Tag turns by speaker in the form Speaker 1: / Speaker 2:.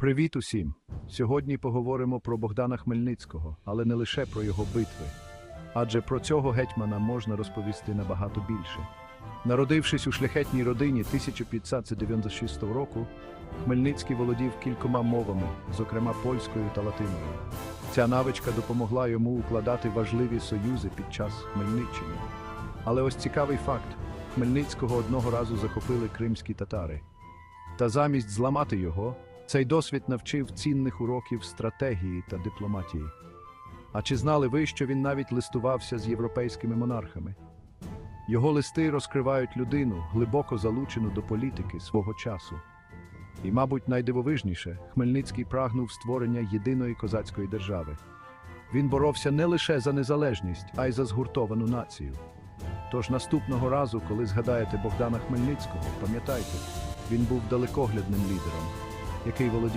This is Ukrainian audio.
Speaker 1: Привіт усім! Сьогодні поговоримо про Богдана Хмельницького, але не лише про його битви. Адже про цього гетьмана можна розповісти набагато більше. Народившись у шляхетній родині 1596 року, Хмельницький володів кількома мовами, зокрема польською та латиною. Ця навичка допомогла йому укладати важливі союзи під час Хмельниччини. Але ось цікавий факт: Хмельницького одного разу захопили кримські татари. Та замість зламати його, цей досвід навчив цінних уроків стратегії та дипломатії. А чи знали ви, що він навіть листувався з європейськими монархами? Його листи розкривають людину, глибоко залучену до політики свого часу. І, мабуть, найдивовижніше, Хмельницький прагнув створення єдиної козацької держави. Він боровся не лише за незалежність, а й за згуртовану націю. Тож наступного разу, коли згадаєте Богдана Хмельницького, пам'ятайте, він був далекоглядним лідером, який володів